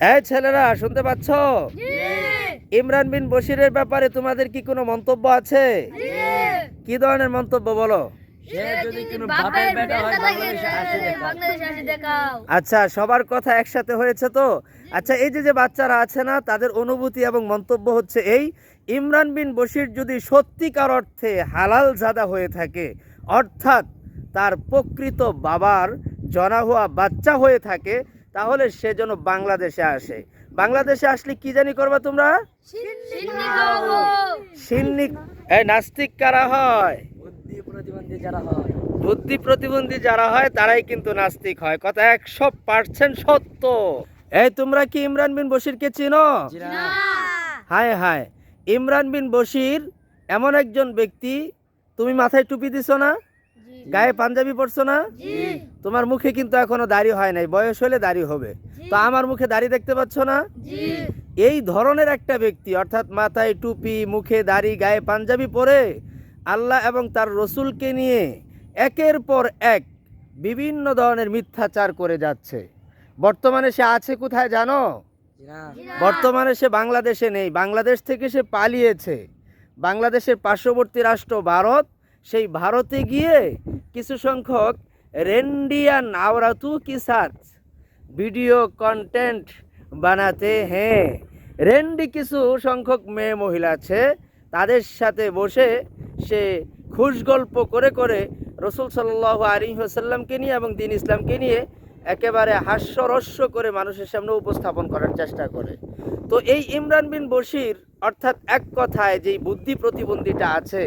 এই ছেলেরা শুনতে পাচ্ছ? ইমরান বিন বশিরের ব্যাপারে তোমাদের কি কোনো মন্তব্য আছে? কি ধরনের মন্তব্য বলো? হয় আচ্ছা সবার কথা একসাথে হয়েছে তো? আচ্ছা এই যে যে বাচ্চারা আছে না তাদের অনুভূতি এবং মন্তব্য হচ্ছে এই ইমরান বিন বশির যদি সত্যিকার অর্থে হালাল জাদা হয়ে থাকে অর্থাৎ তার প্রকৃত বাবার জনা হওয়া বাচ্চা হয়ে থাকে তাহলে সে যেন বাংলাদেশে আসে। বাংলাদেশে আসলে কি জানি করবা তোমরা? এই নাস্তিক কারা হয়? বুদ্ধি প্রতিবন্ধী যারা হয়। বুদ্ধি প্রতিবন্ধী যারা হয় তারাই কিন্তু নাস্তিক হয়। কথা একশো পার্সেন্ট সত্য। এই তোমরা কি ইমরান বিন বশিরকে চিনো? হায় হায়। ইমরান বিন বশির এমন একজন ব্যক্তি তুমি মাথায় টুপি দিছো না? গায়ে পাঞ্জাবি পরছো না? তোমার মুখে কিন্তু এখনও দাড়ি হয় নাই বয়স হলে দাড়ি হবে। তো আমার মুখে দাড়ি দেখতে পাচ্ছ না? এই ধরনের একটা ব্যক্তি অর্থাৎ মাথায় টুপি মুখে দাড়ি গায়ে পাঞ্জাবি পরে আল্লাহ এবং তার রসুলকে নিয়ে একের পর এক বিভিন্ন ধরনের মিথ্যাচার করে যাচ্ছে। বর্তমানে সে আছে কোথায় জানো? বর্তমানে সে বাংলাদেশে নেই বাংলাদেশ থেকে সে পালিয়েছে। বাংলাদেশের পার্শ্ববর্তী রাষ্ট্র ভারত সেই ভারতে গিয়ে কিছু সংখ্যক রেন্ডিয়ান আওরাতু কি সাথ ভিডিও কন্টেন্ট বানাতে হ্যাঁ। রেন্ডি কিছু সংখ্যক মেয়ে মহিলা আছে, তাদের সাথে বসে সে খুশ গল্প করে করে রসুল সাল্লাহ আলী সাল্লামকে নিয়ে এবং দিন ইসলামকে নিয়ে একেবারে হাস্যরস্য করে মানুষের সামনে উপস্থাপন করার চেষ্টা করে। তো এই ইমরান বিন বশির অর্থাৎ এক কথায় যেই বুদ্ধি প্রতিবন্ধীটা আছে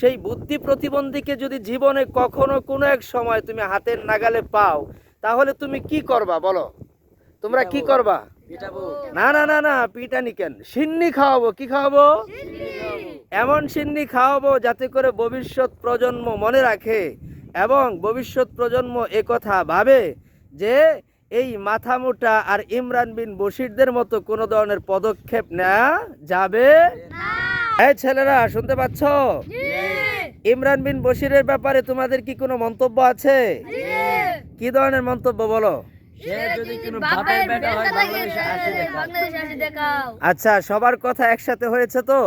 সেই বুদ্ধি প্রতিবন্ধীকে যদি জীবনে কখনো কোনো এক সময় তুমি হাতের নাগালে পাও তাহলে তুমি কি করবা বলো? তোমরা কি করবা? না না না না পিটানি কেন সিন্নি খাওয়াবো কি খাওয়াবো? এমন সিন্নি খাওয়াবো যাতে করে ভবিষ্যৎ প্রজন্ম মনে রাখে এবং ভবিষ্যৎ প্রজন্ম কথা ভাবে যে এই মাথা মোটা আর ইমরান বিন বশিরদের মতো কোনো ধরনের পদক্ষেপ নেওয়া যাবে? এই ছেলেরা শুনতে পাচ্ছ? ইমরান বিন বশিরের ব্যাপারে তোমাদের কি কোনো মন্তব্য আছে? কি ধরনের মন্তব্য বলো? যদি কোনো বাপের বেটা হয় বাংলাদেশে আসে দেখাও। বাংলাদেশে আসে দেখাও। আচ্ছা সবার কথা একসাথে হয়েছে তো?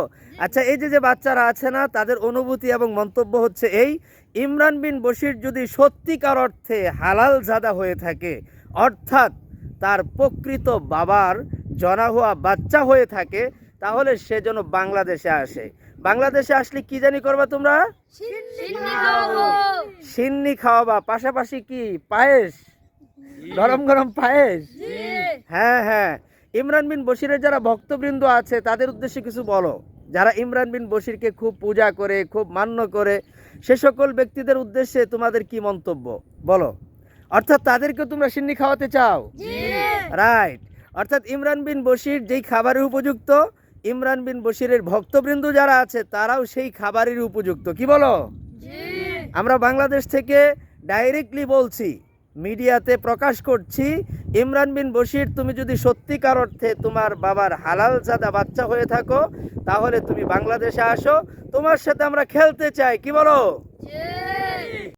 আচ্ছা এই যে যে বাচ্চারা আছে না তাদের অনুভূতি এবং মন্তব্য হচ্ছে এই ইমরান বিন বশির যদি সত্যিকার অর্থে হালাল জাদা হয়ে থাকে অর্থাৎ তার প্রকৃত বাবার জনা হওয়া বাচ্চা হয়ে থাকে তাহলে সে যেন বাংলাদেশে আসে। বাংলাদেশে আসলে কি জানি করবা তোমরা? সিন্নি খাওয়াবা। পাশাপাশি কি? পায়েস? গরম গরম পায়েস? হ্যাঁ হ্যাঁ। ইমরান বিন বশিরের যারা ভক্তবৃন্দ আছে তাদের উদ্দেশ্যে কিছু বলো। যারা ইমরান বিন বশিরকে খুব পূজা করে খুব মান্য করে সে সকল ব্যক্তিদের উদ্দেশ্যে তোমাদের কি মন্তব্য? বলো। অর্থাৎ তাদেরকে তোমরা সিন্নি খাওয়াতে চাও? রাইট অর্থাৎ ইমরান বিন বশির যেই খাবারের উপযুক্ত ইমরান বিন বশিরের ভক্তবৃন্দ যারা আছে তারাও সেই খাবারের উপযুক্ত। কি বলো? আমরা বাংলাদেশ থেকে ডাইরেক্টলি বলছি মিডিয়াতে প্রকাশ করছি ইমরান বিন বশির তুমি যদি সত্যিকার অর্থে তোমার বাবার হালাল জাদা বাচ্চা হয়ে থাকো তাহলে তুমি বাংলাদেশে আসো তোমার সাথে আমরা খেলতে চাই কি বলো?